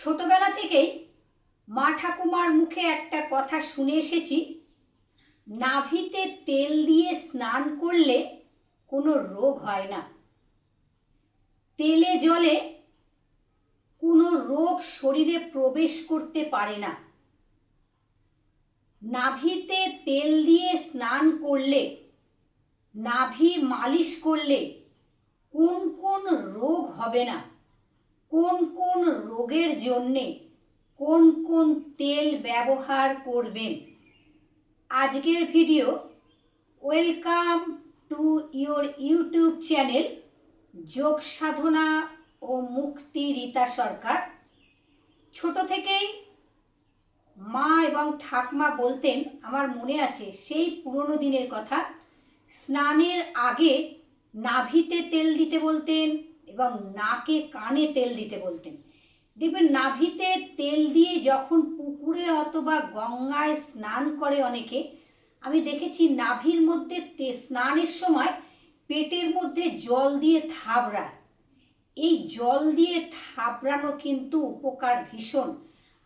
ছোটবেলা থেকেই মা ঠাকুমার মুখে একটা কথা শুনে এসেছি, নাভিতে তেল দিয়ে স্নান করলে কোনো রোগ হয় না। তেলে জলে কোনো রোগ শরীরে প্রবেশ করতে পারে না। নাভিতে তেল দিয়ে স্নান করলে, নাভি মালিশ করলে কোন কোন রোগ হবে না। কোন কোন রোগের জন্যে কোন কোন তেল ব্যবহার করবেন? আজকের video welcome to your YouTube channel Yog Sadhana ও মুক্তি রীতা সরকার। ছোট থেকেই মা এবং ঠাকমা বলতেন, আমার মনে আছে সেই পুরনো দিনের কথা, স্নানের আগে নাভিতে তেল দিতে বলতেন এবং নাকে কানে তেল দিতে বলতেন। দেখবেন নাভিতে তেল দিয়ে যখন পুকুরে অথবা গঙ্গায় স্নান করে অনেকে, আমি দেখেছি নাভির মধ্যে স্নানের সময় পেটের মধ্যে জল দিয়ে থাবড়ায়। এই জল দিয়ে থাবড়ানো কিন্তু উপকার ভীষণ।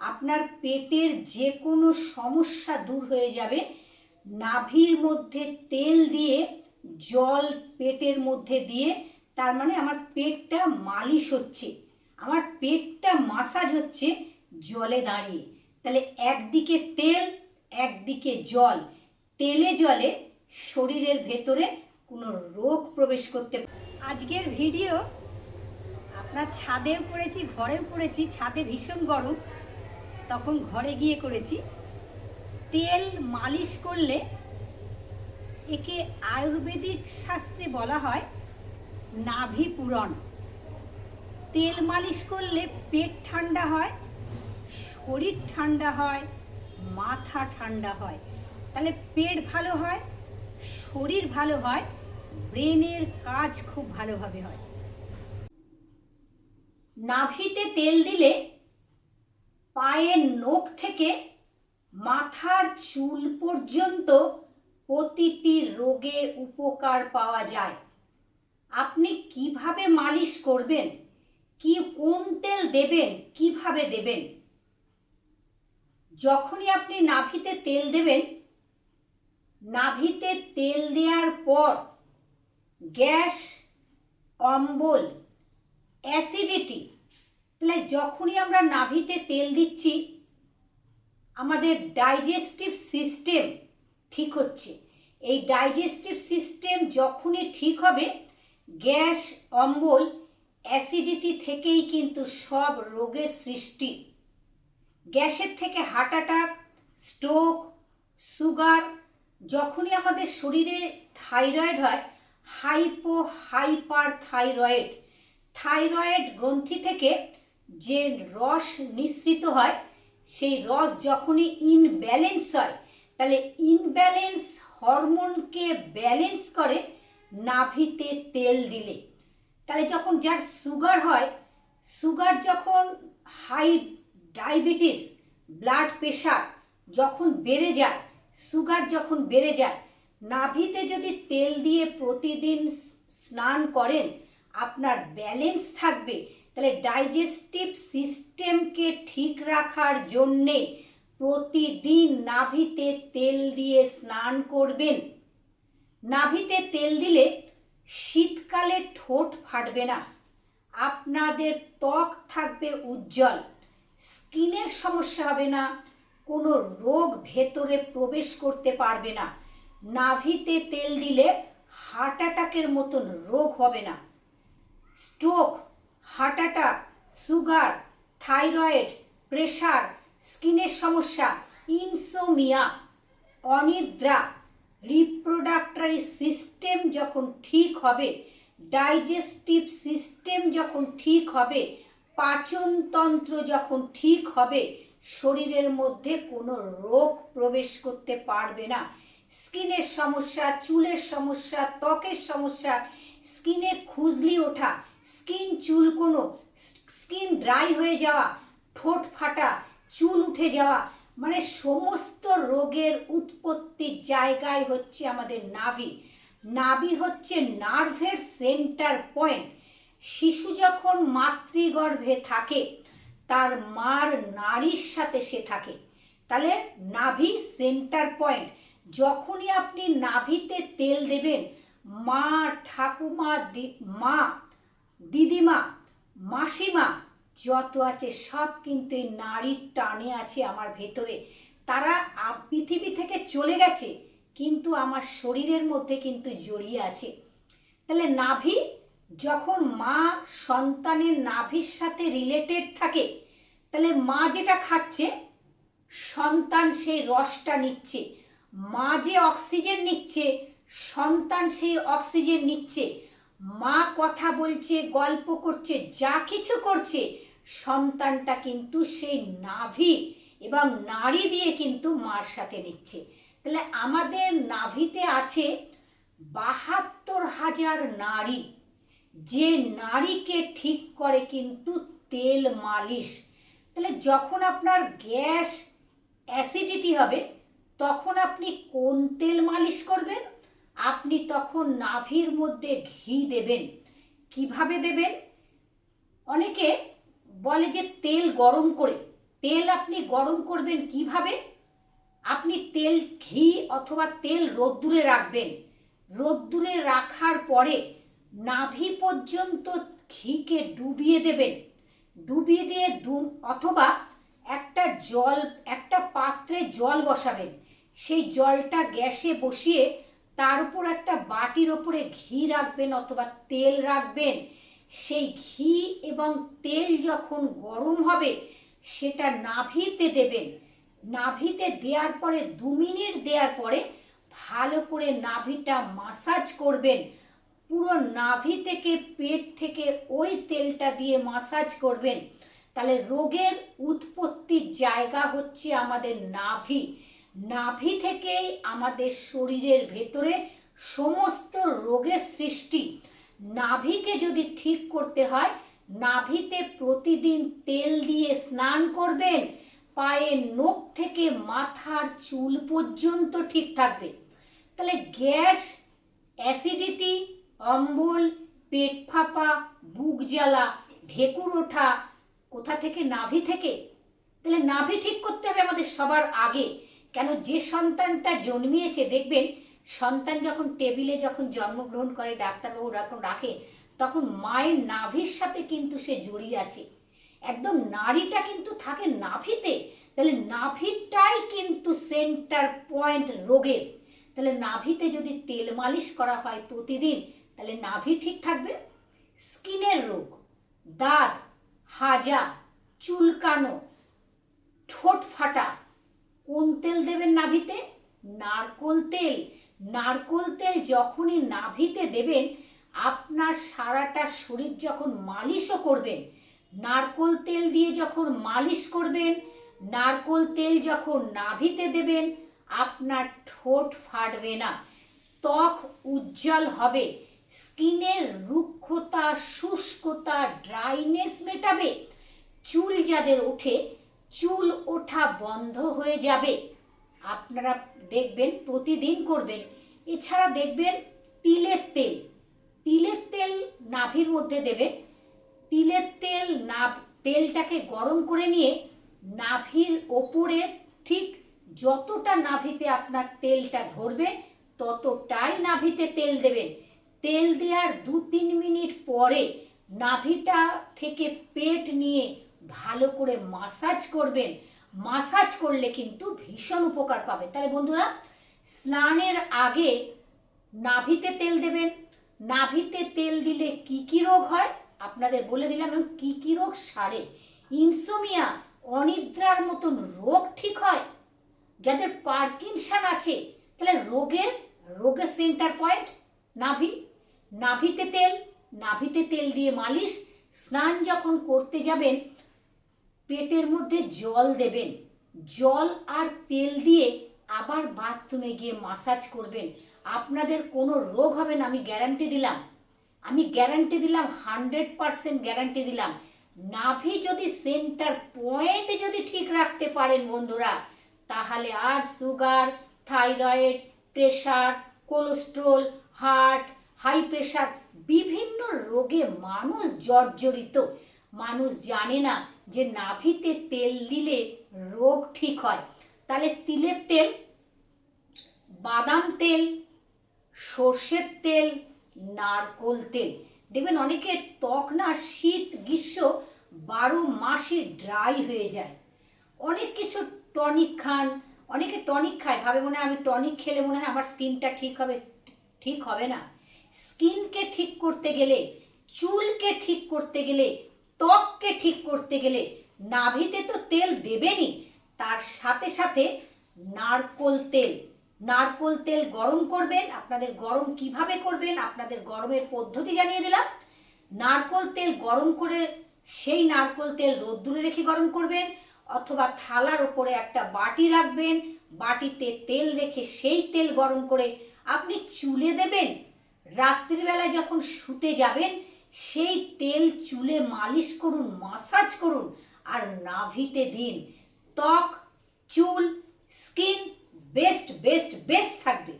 আপনার পেটের যে কোনো সমস্যা দূর হয়ে যাবে। নাভির মধ্যে তেল দিয়ে জল পেটের মধ্যে দিয়ে তার মানে আমার পেটটা মালিশ হচ্ছে। আমার পেটটা মাসাজ হচ্ছে জলে দাঁড়িয়ে। তাহলে একদিকে তেল, একদিকে জল। তেলে জলে শরীরের ভেতরে কোনো রোগ প্রবেশ করতে আজকের ভিডিও আপনার ছাদেও করেছি ঘরেও করেছি ছাদে ভীষণ গরম। তখন ঘরে গিয়ে করেছি। তেল মালিশ করলে একে আয়ুর্বেদিক শাস্ত্রে বলা হয় নাভি পূরণ। তেল মালিশ করলে পেট ঠান্ডা হয়, শরীর ঠান্ডা হয়, মাথা ঠান্ডা হয়। তাহলে পেট ভালো হয়, শরীর ভালো হয়, ব্রেনের কাজ খুব ভালোভাবে হয়। নাভিতে তেল দিলে পায়ের নখ থেকে মাথার চুল পর্যন্ত প্রতিটি রোগে উপকার পাওয়া যায়। আপনি কীভাবে মালিশ করবেন? কি, কোন তেল দেবেন? কীভাবে দেবেন? যখনই আপনি নাভিতে তেল দেবেন, নাভিতে তেল দেওয়ার পর গ্যাস, অম্বল, অ্যাসিডিটি, তাহলে যখনই আমরা নাভিতে তেল দিচ্ছি, আমাদের ডাইজেস্টিভ সিস্টেম ঠিক হচ্ছে। এই ডাইজেস্টিভ সিস্টেম যখনই ঠিক হবে গ্যাস, অম্বল, অ্যাসিডিটি থেকেই কিন্তু সব রোগের সৃষ্টি। গ্যাসের থেকে হার্ট অ্যাটাক, স্ট্রোক, সুগার, যখনই আমাদের শরীরে থাইরয়েড হয় হাইপো হাইপার থাইরয়েড থাইরয়েড গ্রন্থি থেকে যে রস নিঃসৃত হয়, সেই রস যখনই ইনব্যালেন্স হয়, তাহলে ইনব্যালেন্স হরমোনকে ব্যালেন্স করে নাভিতে তেল দিলে। তাহলে যখন যার সুগার হয় সুগার যখন হাই ডায়াবেটিস ব্লাড প্রেশার যখন বেড়ে যায় সুগার যখন বেড়ে যায়, নাভিতে যদি তেল দিয়ে প্রতিদিন স্নান করেন, আপনার ব্যালেন্স থাকবে। তাহলে ডাইজেস্টিভ সিস্টেমকে ঠিক রাখার জন্যে প্রতিদিন নাভিতে তেল দিয়ে স্নান করবেন। নাভিতে তেল দিলে শীতকালে ঠোঁট ফাটবে না। আপনাদের ত্বক থাকবে উজ্জ্বল। স্কিনের সমস্যা হবে না। কোনো রোগ ভেতরে প্রবেশ করতে পারবে না। নাভিতে তেল দিলে হার্ট অ্যাটাকের মতন রোগ হবে না। Stroke, heart attack, sugar, thyroid, pressure, স্কিনের সমস্যা, ইনসোমিয়া, অনিদ্রা রিপ্রোডাক্টরি সিস্টেম যখন ঠিক হবে ডাইজেস্টিভ সিস্টেম যখন ঠিক হবে, পাচনতন্ত্র যখন ঠিক হবে, শরীরের মধ্যে কোনো রোগ প্রবেশ করতে পারবে না। স্কিনের সমস্যা, চুলের সমস্যা, ত্বকের সমস্যা, স্কিনে খুজলি ওঠা, স্কিন চুলকোনো স্কিন ড্রাই হয়ে যাওয়া, ঠোঁট ফাটা, চুল উঠে যাওয়া মানে সমস্ত রোগের উৎপত্তির জায়গায় হচ্ছে আমাদের নাভি। নাভি হচ্ছে নার্ভের সেন্টার পয়েন্ট। শিশু যখন মাতৃগর্ভে থাকে, তার মার নারীর সাথে সে থাকে। তাহলে নাভি সেন্টার পয়েন্ট। যখনই আপনি নাভিতে তেল দেবেন, মা, ঠাকুমা মা, দিদিমা, মাসিমা যত আছে সব কিন্তু এই নারীর টানে আছে আমার ভেতরে। তারা পৃথিবী থেকে চলে গেছে, কিন্তু আমার শরীরের মধ্যে কিন্তু জড়িয়ে আছে। তাহলে নাভি, যখন মা সন্তানের নাভির সাথে রিলেটেড থাকে, তাহলে মা যেটা খাচ্ছে, সন্তান সেই রসটা নিচ্ছে। মা যে অক্সিজেন নিচ্ছে, সন্তান সেই অক্সিজেন নিচ্ছে। মা কথা বলছে, গল্প করছে, যা কিছু করছে সন্তানটা কিন্তু সেই নাভি এবং নাড়ি দিয়ে কিন্তু মার সাথে নিচ্ছে। তাহলে আমাদের নাভিতে আছে বাহাত্তর হাজার নারী। যে নারীকে ঠিক করে কিন্তু তেল মালিশ। তাহলে যখন আপনার গ্যাস অ্যাসিডিটি হবে, তখন আপনি কোন তেল মালিশ করবেন? আপনি তখন নাভির মধ্যে ঘি দেবেন। কীভাবে দেবেন? অনেকে বলে যে তেল গরম করে, তেল আপনি গরম করবেন কীভাবে? আপনি তেল ঘি অথবা তেল রোদ্দুরে রাখবেন। রোদ্দুরে রাখার পরে নাভি পর্যন্ত ঘিকে ডুবিয়ে দেবেন। ডুবিয়ে দিয়ে দু, অথবা একটা জল, একটা পাত্রে জল বসাবেন। সেই জলটা গ্যাসে বসিয়ে তার উপর একটা বাটির ওপরে ঘি রাখবেন অথবা তেল রাখবেন। সেই ঘি এবং তেল যখন গরম হবে, সেটা নাভিতে দেবেন। নাভিতে দেওয়ার পরে, দু মিনিট দেওয়ার পরে ভালো করে নাভিটা মাসাজ করবেন। পুরো নাভি থেকে পেট থেকে ওই তেলটা দিয়ে মাসাজ করবেন। তাহলে রোগের উৎপত্তির জায়গা হচ্ছে আমাদের নাভি। নাভি থেকেই আমাদের শরীরের ভেতরে সমস্ত রোগের সৃষ্টি। নাভিকে যদি ঠিক করতে হয়, নাভিতে প্রতিদিন তেল দিয়ে স্নান করবেন পায়ের নখ থেকে মাথার চুল পর্যন্ত ঠিক থাকবে। তাহলে গ্যাস, অ্যাসিডিটি, অম্বল, পেট ফাঁপা, বুক জ্বালা, ঢেকুর ওঠা, কোথা থেকে, নাভি থেকে, তাহলে নাভি ঠিক করতে হবে আমাদের সবার আগে। কেন যে সন্তানটা জন্মিয়েছে, দেখবেন সন্তান যখন টেবিলে যখন জন্মগ্রহণ করে, ডাক্তারবাবু যখন রাখে, তখন মায়ের নাভির সাথে কিন্তু সে জড়িয়ে আছে। একদম নাড়িটা কিন্তু থাকে নাভিতে, তাহলে নাভিটাই কিন্তু সেন্টার পয়েন্ট রোগের। তাহলে নাভিতে যদি তেল মালিশ করা হয় প্রতিদিন, তাহলে নাভি ঠিক থাকবে। স্কিনের রোগ, দাঁত, হাজা চুলকানো ঠোঁট ফাটা, কোন তেল দেবেন নাভিতে? নারকোল তেল। নারকোল তেল যখনই নাভিতে দেবেন, আপনার সারাটা শরীর যখন মালিশও করবেন। নারকোল তেল দিয়ে যখন মালিশ করবেন, নারকোল তেল যখন নাভিতে দেবেন, আপনার ঠোঁট ফাটবে না। ত্বক উজ্জ্বল হবে, স্কিনের রুক্ষতা, শুষ্কতা, ড্রাইনেস মেটাবে। চুল যাদের ওঠে, চুল ওঠা বন্ধ হয়ে যাবে। আপনারা দেখবেন, প্রতিদিন করবেন। এছাড়া দেখবেন, তিলের তেল। তিলের তেল নাভির মধ্যে দেবে তিলের তেল নাভ, তেলটাকে গরম করে নিয়ে নাভির ওপরে ঠিক যতটা নাভিতে আপনার তেলটা ধরবে, ততটাই নাভিতে তেল দেবেন। তেল দেওয়ার দু তিন মিনিট পরে নাভিটা থেকে পেট নিয়ে ভালো করে মাসাজ করবেন। মাসাজ করলে কিন্তু ভীষণ উপকার পাবে। তাহলে বন্ধুরা, স্নানের আগে নাভিতে তেল দেবেন। নাভিতে তেল দিলে কি কি রোগ হয়? আপনাদের বলে দিলাম এবং কি কি রোগ সারে। ইনসোমিয়া অনিদ্রার মতন রোগ ঠিক হয়। যাদের পার্কিনসন আছে, তাহলে রোগের রোগের সেন্টার পয়েন্ট নাভি। নাভিতে তেল নাভিতে তেল দিয়ে মালিশ। স্নান যখন করতে যাবেন পেটের মধ্যে জল দেবেন। জল আর তেল দিয়ে আবার বাথরুমে গিয়ে মাসাজ করবেন। আপনাদের কোনো রোগ হবে না, আমি গ্যারান্টি দিলাম। আমি গ্যারান্টি দিলাম হান্ড্রেড পারসেন্ট গ্যারান্টি দিলাম। নাভি যদি সেন্টার পয়েন্ট যদি ঠিক রাখতে পারেন বন্ধুরা, তাহলে আর sugar thyroid pressure cholesterol heart high pressure বিভিন্ন রোগে মানুষ জর্জরিত। মানুষ জানে না যে নাভিতে তেল দিলে রোগ ঠিক হয়। তাহলে তিলের তেল, বাদাম তেল, সর্ষের তেল, নারকোল তেল। দেখবেন অনেকে ত্বক না, শীত, গ্রীষ্ম বারো মাসে ড্রাই হয়ে যায়। অনেক কিছু টনিক খান, অনেকে টনিক খায়। ভাবে মনে হয় আমি টনিক খেলে মনে হয় আমার স্কিনটা ঠিক হবে ঠিক হবে না। স্কিনকে ঠিক করতে গেলে, চুলকে ঠিক করতে গেলে ত্বককে ঠিক করতে গেলে নাভিতে তো তেল দেবেনই, তার সাথে সাথে নারকোল তেল। নারকোল তেল গরম করবেন, আপনাদের গরম কীভাবে করবেন, আপনাদের গরমের পদ্ধতি জানিয়ে দিলাম। নারকোল তেল গরম করে, সেই নারকোল তেল রোদ্দুরে রেখে গরম করবেন, অথবা থালার উপরে একটা বাটি রাখবেন, বাটিতে তেল রেখে সেই তেল গরম করে আপনি চুলে দেবেন। রাত্রিবেলায় যখন শুতে যাবেন সেই তেল চুলে মালিশ করুন, মাসাজ করুন আর নাভিতে দিন। ত্বক, চুল, স্কিন বেস্ট বেস্ট বেস্ট থাকবে।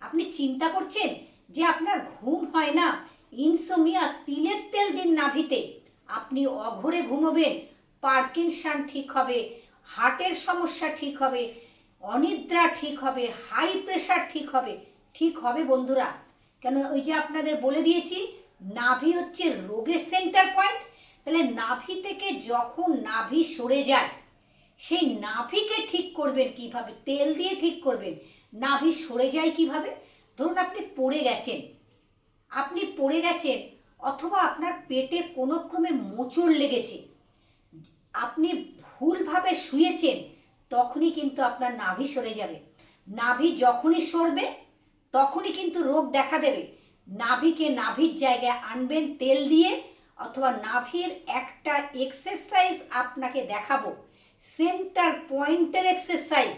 আপনি চিন্তা করছেন যে আপনার ঘুম হয় না? ইনসোমিয়া তিলের তেল দিন নাভিতে। আপনি অঘরে ঘুমোবেন, পার্কিনসান ঠিক হবে, হার্টের সমস্যা ঠিক হবে, অনিদ্রা ঠিক হবে, হাই প্রেশার ঠিক হবে। ঠিক হবে বন্ধুরা। কেন ওই যে আপনাদের বলে দিয়েছি নাভি হচ্ছে রোগের সেন্টার পয়েন্ট তাহলে নাভি থেকে যখন নাভি সরে যায়, সেই নাভিকে ঠিক করবেন কীভাবে? তেল দিয়ে ঠিক করবেন। নাভি সরে যায় কীভাবে? ধরুন আপনি পড়ে গেছেন। আপনি পড়ে গেছেন অথবা আপনার পেটে কোনো ক্রমে মোচড় লেগেছে। আপনি ভুলভাবে শুয়েছেন, তখনই কিন্তু আপনার নাভি সরে যাবে। নাভি যখনই সরবে, তখনই কিন্তু রোগ দেখা দেবে। নাভিকে নাভির জায়গায় আনবেন তেল দিয়ে, অথবা নাভির একটা এক্সারসাইজ আপনাকে দেখাবো। সেন্টার পয়েন্টের এক্সারসাইজ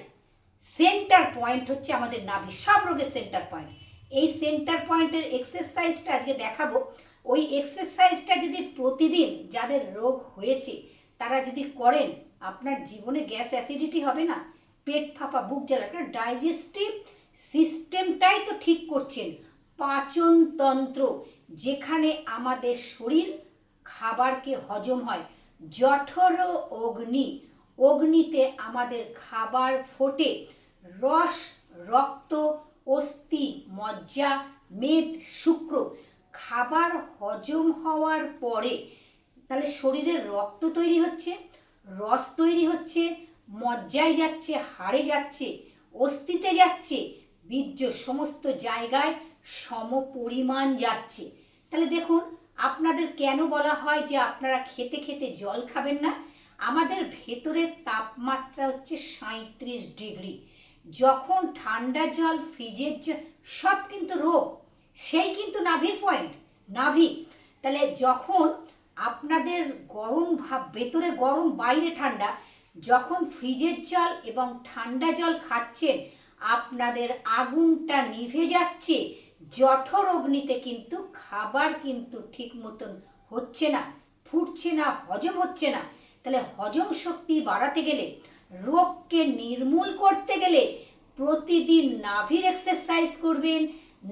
সেন্টার পয়েন্ট হচ্ছে আমাদের নাভি, সব রোগের সেন্টার পয়েন্ট এই সেন্টার পয়েন্টের এক্সারসাইজটা আজকে দেখাবো। ওই এক্সারসাইজটা যদি প্রতিদিন যাদের রোগ হয়েছে, তারা যদি করেন, আপনার জীবনে গ্যাস অ্যাসিডিটি হবে না। পেট ফাঁপা, বুক জ্বালা ডাইজেস্টিভ সিস্টেমটাই তো ঠিক করছেন। পাচনতন্ত্র, যেখানে আমাদের শরীর খাবারকে হজম হয়। জঠর অগ্নি, অগ্নিতে আমাদের খাবার ফোটে। রস, রক্ত, অস্থি, মজ্জা, মেদ, শুক্র। খাবার হজম হওয়ার পরে তাহলে শরীরে রক্ত তৈরি হচ্ছে, রস তৈরি হচ্ছে, মজ্জায় যাচ্ছে, হাড়ে যাচ্ছে, অস্থিতে যাচ্ছে, বীর্য সমস্ত জায়গায় সম পরিমাণ যাচ্ছে। তাহলে দেখুন, আপনাদের কেন বলা হয় যে আপনারা খেতে খেতে জল খাবেন না? আমাদের ভেতরের তাপমাত্রা হচ্ছে সাঁত্রিশ ডিগ্রি। যখন ঠান্ডা জল, ফ্রিজের জল সব কিন্তু রোগ। সেই কিন্তু নাভির পয়েন্ট নাভি। তাহলে যখন আপনাদের গরম ভাব, ভেতরে গরম, বাইরে ঠান্ডা, যখন ফ্রিজের জল এবং ঠান্ডা জল খাচ্ছেন, আপনাদের আগুনটা নিভে যাচ্ছে জঠর অগ্নিতে কিন্তু খাবার কিন্তু ঠিক মতন হচ্ছে না, ফুটছে না, হজম হচ্ছে না। তাহলে হজম শক্তি বাড়াতে গেলে, রোগকে নির্মূল করতে গেলে প্রতিদিন নাভির এক্সারসাইজ করবেন,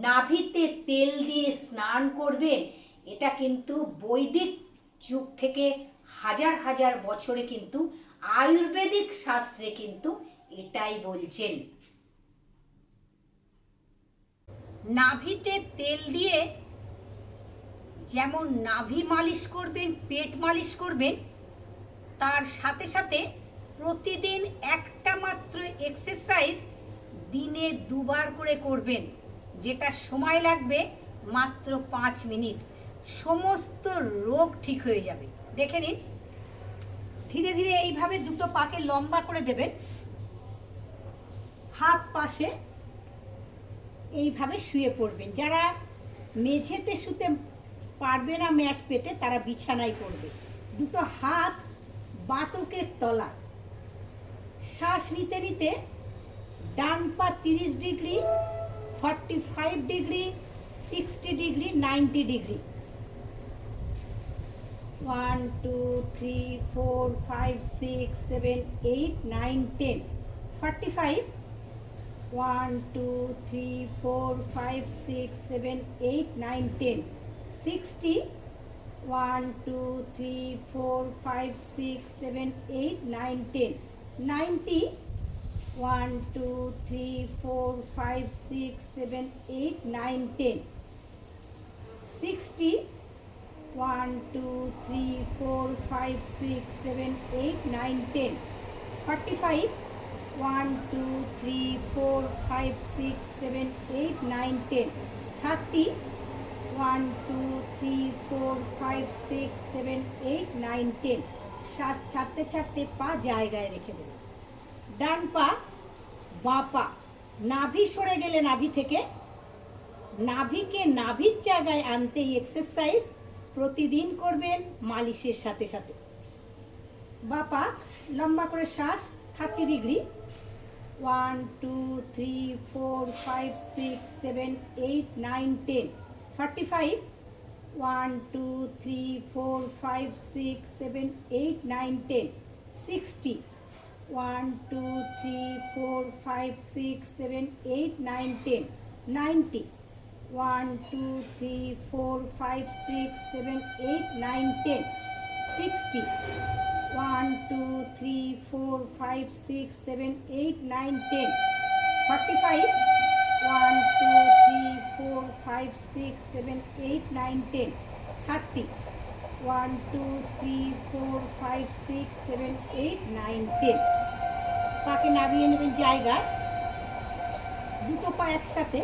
নাভিতে তেল দিয়ে স্নান করবেন। এটা কিন্তু বৈদিক যুগ থেকে হাজার হাজার বছরে কিন্তু আয়ুর্বেদিক শাস্ত্রে কিন্তু এটাই বলছেন। নাভিতে তেল দিয়ে যেমন নাভি মালিশ করবেন, পেট মালিশ করবেন, তার সাথে সাথে প্রতিদিন একটা মাত্র এক্সারসাইজ দিনে দুবার করে করবেন, যেটা সময় লাগবে মাত্র পাঁচ মিনিট। সমস্ত রোগ ঠিক হয়ে যাবে। দেখে নিন। ধীরে ধীরে এইভাবে দুটো পাকে লম্বা করে দেবেন। হাত পাশে এইভাবে শুয়ে পড়বেন। যারা মেঝেতে শুতে পারবে না ম্যাট পেতে, তারা বিছানায় করবে দুটো হাত বাটকের তলা। শ্বাস নিতে নিতে ডান পা তিরিশ degree forty five degree sixty degree ninety degree. One two three four five six seven eight nine ten forty five one two three four five six seven eight nine ten sixty one two three four five six seven eight nine ten ninety one two three four five six seven eight nine ten sixty one two three four five six seven eight nine ten forty five one two three four five six seven eight nine ten thirty one two three four five six seven eight nine ten শ্বাস ছাড়তে ছাড়তে পা জায়গায় রেখে দেবে ডান পা বাঁ পা নাভি সরে গেলে নাভি থেকে নাভিকে নাভির জায়গায় আনতে এক্সারসাইজ প্রতিদিন করবেন মালিশের সাথে সাথে বা পা লম্বা করে শ্বাস thirty degree one two three four five six seven eight nine ten forty five one two three four five six seven eight nine ten sixty one two three four five six seven eight nine ten ninety one two three four five six seven eight nine ten sixty one two three four five six seven eight nine ten forty five one two three four five six seven eight nine ten thirty one two three four five six seven eight nine ten পাকে নামিয়ে নেবেন জায়গায় দুটো পা একসাথে।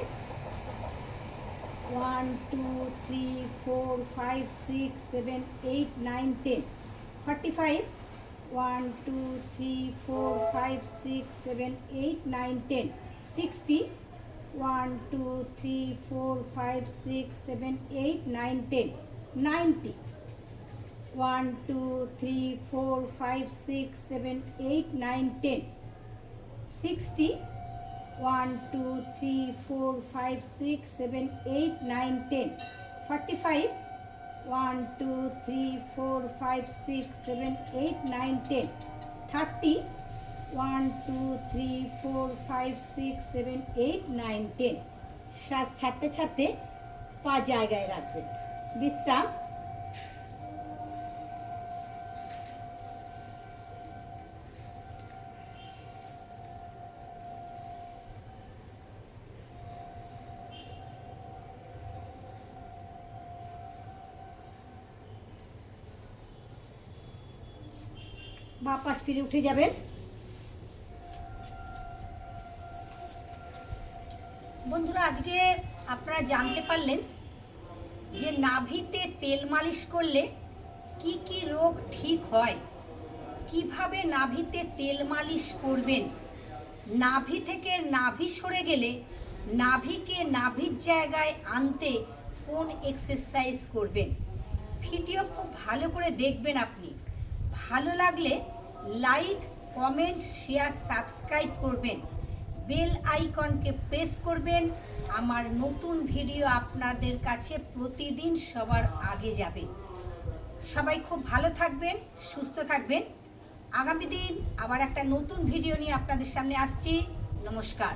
One two three four five six seven eight nine ten forty five one two three four five six seven eight nine ten sixty one two three four five six seven eight nine ten ninety one two three four five six seven eight nine ten sixty one two three four five six seven eight nine ten forty five one two three four five six seven eight nine ten thirty one two three four five six seven eight nine ten শ্বাস ছাড়তে ছাড়তে পা জায়গায় রাখবেন বিশ্রাম বা পাশ ফিরে উঠে যাবেন। বন্ধুরা, আজকে আপনারা জানতে পারলেন যে নাভিতে তেল মালিশ করলে কি কি রোগ ঠিক হয়, কীভাবে নাভিতে তেল মালিশ করবেন। নাভি থেকে নাভি সরে গেলে নাভিকে নাভির জায়গায় আনতে কোন এক্সারসাইজ করবেন? ভিডিও খুব ভালো করে দেখবেন আপনি। ভালো লাগলে লাইক কমেন্ট শেয়ার সাবস্ক্রাইব করবেন। বেল আইকনকে প্রেস করবেন। আমার নতুন ভিডিও আপনাদের কাছে প্রতিদিন সবার আগে যাবে। সবাই খুব ভালো থাকবেন, সুস্থ থাকবেন। আগামী দিন আবার একটা নতুন ভিডিও নিয়ে আপনাদের সামনে আসছি। নমস্কার।